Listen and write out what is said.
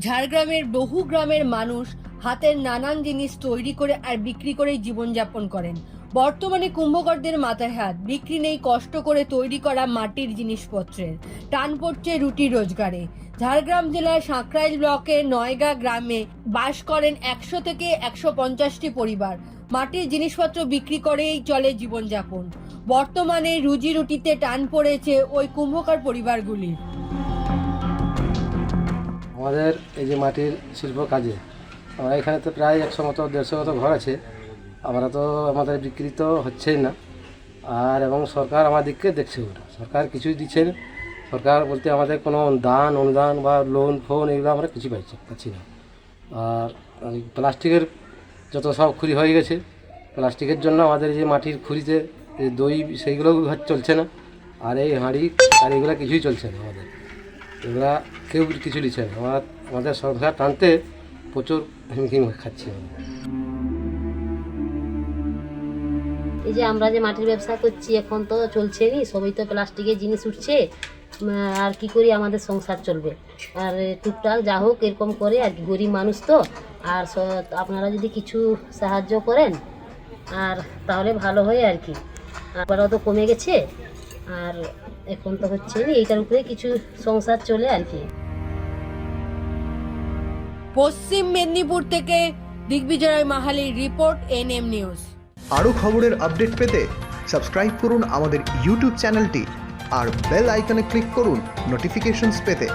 ঝাড়গ্রামের বহু গ্রামের মানুষ হাতের নানান জিনিস তৈরি করে আর বিক্রি করেই জীবনযাপন করেন। বর্তমানে কুম্ভকরদের মাথায় হাত, বিক্রি নেই, কষ্ট করে তৈরি করা মাটির জিনিসপত্রের। টান পড়ছে রুটি রোজগারে। ঝাড়গ্রাম জেলার সাঁকরাইল ব্লকের নয়গা গ্রামে বাস করেন একশো থেকে একশো পঞ্চাশটি পরিবার। মাটির জিনিসপত্র বিক্রি করেই চলে জীবনযাপন। বর্তমানে রুজি রুটিতে টান পড়েছে ওই কুম্ভকার পরিবারগুলির। আমাদের এই যে মাটির শিল্প কাজে, আমরা এখানে তো প্রায় একশো মতো, দেড়শো মতো ঘর আছে। আমরা তো আমাদের বিক্রি তো হচ্ছেই না। আর এবং সরকার আমাদেরকে দেখছে সরকার কিছুই দিচ্ছে সরকার বলতে আমাদের কোনো দান, অনুদান বা লোন ফোন এগুলো আমরা কিছু পাইছি, পাচ্ছি না। আর প্লাস্টিকের যত সব খুরি হয়ে গেছে, প্লাস্টিকের জন্য আমাদের যে মাটির খুরিতে দই সেইগুলো চলছে না। আর এই হাঁড়ি, আর এগুলো কিছুই চলছে না আমাদের। এগুলা কেউ কিছু দিচ্ছে না। আমার আমাদের সংসার টানতে প্রচুর হিমহিম খাচ্ছে এই যে আমরা যে মাটির ব্যবসা করছি, এখন তো চলছে নি, সবই তো প্লাস্টিকের জিনিস উঠছে। আর কি করি আমাদের সংসার চলবে? আর টুকটাক যা হোক এরকম করে, আর কি গরিব মানুষ তো। আর আপনারা যদি কিছু সাহায্য করেন, আর তাহলে ভালো হয় আর কি। আবারও তো কমে গেছে। আর এখন তো হচ্ছে এইটার উপরে কিছু সংসার চলে আর কি। পশ্চিম মেদিনীপুর থেকে দিগ্বিজয় মাহালির রিপোর্ট এনএম নিউজ। আরও খবরের আপডেট পেতে সাবস্ক্রাইব করুন আমাদের ইউটিউব চ্যানেলটি আর বেল আইকনে ক্লিক করুন নোটিফিকেশনস পেতে।